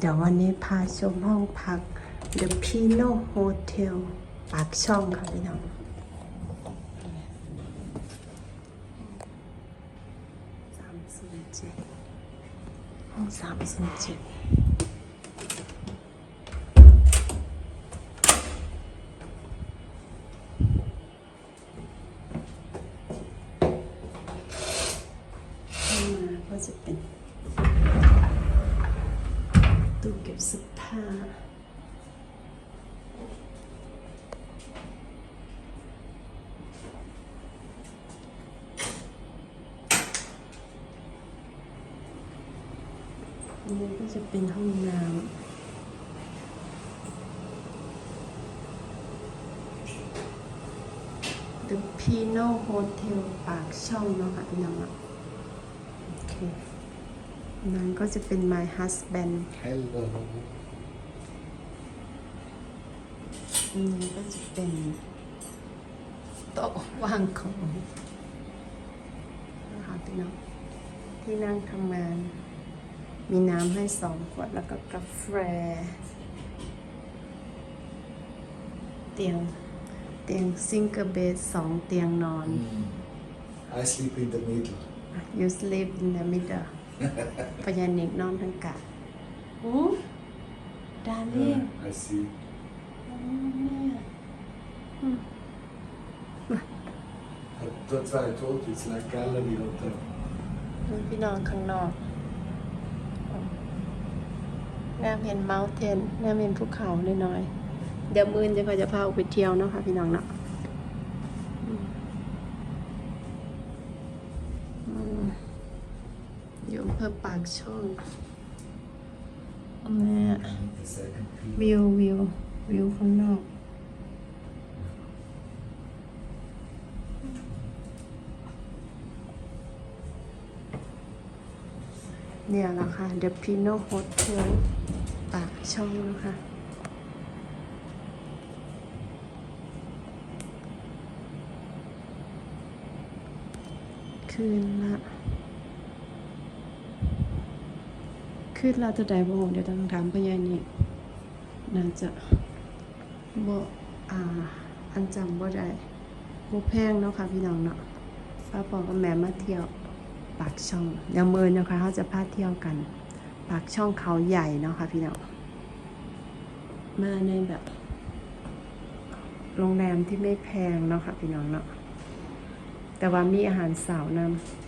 เดี๋ยววันนี้พาชมห้องพัก The Pino Hotel ปากช่องค่ะพี่น้องสามศูนย์เจ็ดห้องสามศูนย์เจ็ดเข้ามาก็จะเป็น ตู้เก็บเสื้อผ้าอันนี้ก็จะเป็นห้องน้ำ The Pino Hotel ปากช่องเนาะค่ะพี่น้องอะโอเค นั้นก็จะเป็น my husband Hello. อันนี้ก็จะเป็นโต๊ะวางของนะคะพี่น้องที่นั่งทำงาน มีน้ำให้สองขวดแล้วก็กาแฟ เตียงเตียงซิงเกิลเบดสองเตียงนอน I sleep in the middle. you sleep in the middle พยานิกนอนทั้งกะโอ้ดาริ่ง I see. เนี่ย That's why I told you it's like gallery hotel. มีพี่น้องข้างนอกแนมเห็นเมาส์เทนแนมเห็นภูเขาน้อยๆ เดี๋ยวมือนจะคอยจะพาออกไปเที่ยวเนาะค่ะพี่น้องเนาะอืมอืม อยู่อำเพื่อปากช่องเนี่ย And the second peak. วิววิววิวข้างนอก เนี่ยแหละค่ะ The Pino Hotel ปากช่องนะคะคืนละ คืนละจะได้บ่เดี๋ยวต้องถามพยานี่น่าจะบ่อ่า อันจำบ่ได้บ่แพงเนาะค่ะพี่น้องเนาะป้าปอกับแม่มาเที่ยวปากช่องเดี๋ยวมือนะคะเขาจะพาเที่ยวกัน ปากช่องเขาใหญ่เนาะค่ะพี่น้องมาในแบบโรงแรมที่ไม่แพงเนาะค่ะพี่น้องเนาะแต่ว่ามีอาหารสาวนำ